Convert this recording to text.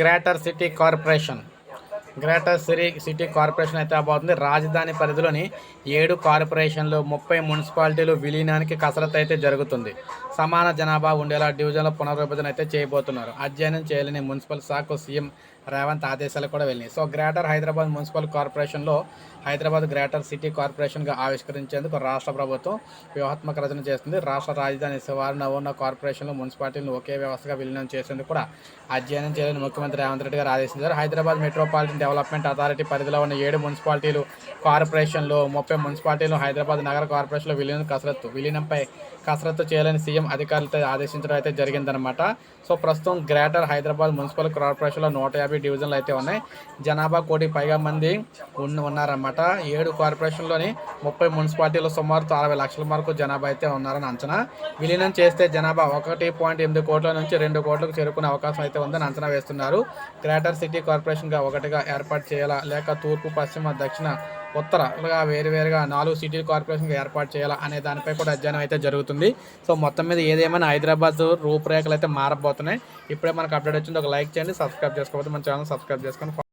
Greater city corporation. Greater city city corporation అయితే అవబోతుంది రాజధాని పరిధిలోని ఏడు కార్పొరేషన్లు ముప్పై మున్సిపాలిటీలు విలీనానికి కసరత్తు అయితే జరుగుతుంది. సమాన జనాభా ఉండేలా డివిజన్ల పునర్విభజన అయితే చేయబోతున్నారు. అధ్యయనం చేయలేని మున్సిపల్ శాఖకు సీఎం రేవంత్ ఆదేశాలు కూడా వెళ్ళినాయి. సో గ్రేటర్ హైదరాబాద్ మున్సిపల్ కార్పొరేషన్లో హైదరాబాద్ గ్రేటర్ సిటీ కార్పొరేషన్గా ఆవిష్కరించేందుకు రాష్ట్ర ప్రభుత్వం వ్యూహాత్మక రచన చేస్తుంది. రాష్ట్ర రాజధాని శివారున ఉన్న కార్పొరేషన్లు మున్సిపాలిటీలను ఒకే వ్యవస్థగా విలీనం చేసేందుకు కూడా అధ్యయనం చేయాలని ముఖ్యమంత్రి రేవంత్ రెడ్డి గారు ఆదేశించారు. హైదరాబాద్ మెట్రోపాలిటన్ డెవలప్మెంట్ అథారిటీ పరిధిలో ఉన్న ఏడు మున్సిపాలిటీలు కార్పొరేషన్లు ముప్పై మున్సిపాలిటీలు హైదరాబాద్ నగర కార్పొరేషన్లో విలీనం కసరత్తు విలీనంపై కసరత్తు చేయాలని సీఎం అధికారులతో ఆదేశించడం అయితే జరిగిందనమాట సో ప్రస్తుతం గ్రేటర్ హైదరాబాద్ మున్సిపల్ కార్పొరేషన్లో నూట యాభై డివిజన్లు అయితే ఉన్నాయి. జనాభా కోటి పైగా మంది ఉన్న ఉన్నారన్నమాట. ఏడు కార్పొరేషన్లోని ముప్పై మున్సిపాలిటీలు సుమారు అరవై లక్షల వరకు జనాభా అయితే ఉన్నారని అంచనా. విలీనం చేస్తే జనాభా ఒకటి పాయింట్ ఎనిమిది కోట్ల నుంచి రెండు కోట్లకు చేరుకునే అవకాశం అయితే ఉందని అంచనా వేస్తున్నారు. గ్రేటర్ సిటీ కార్పొరేషన్గా ఒకటిగా ఏర్పాటు చేయాలా? లేక తూర్పు పశ్చిమ దక్షిణ ఉత్తర ఇలాగా వేరువేరుగా నాలుగు సిటీ కార్పొరేషన్గా ఏర్పాటు చేయాలా అనే దానిపై కూడా అధ్యయనం అయితే జరుగుతుంది. సో మొత్తం మీద ఏదేమైనా హైదరాబాద్ రూపురేఖలు అయితే మారబోతున్నాయి. ఇప్పుడే మనకు అప్డేట్ వచ్చింది. ఒక లైక్ చేయండి సబ్స్క్రైబ్ చేసుకోకపోతే మన ఛానల్ సబ్స్క్రైబ్ చేసుకొని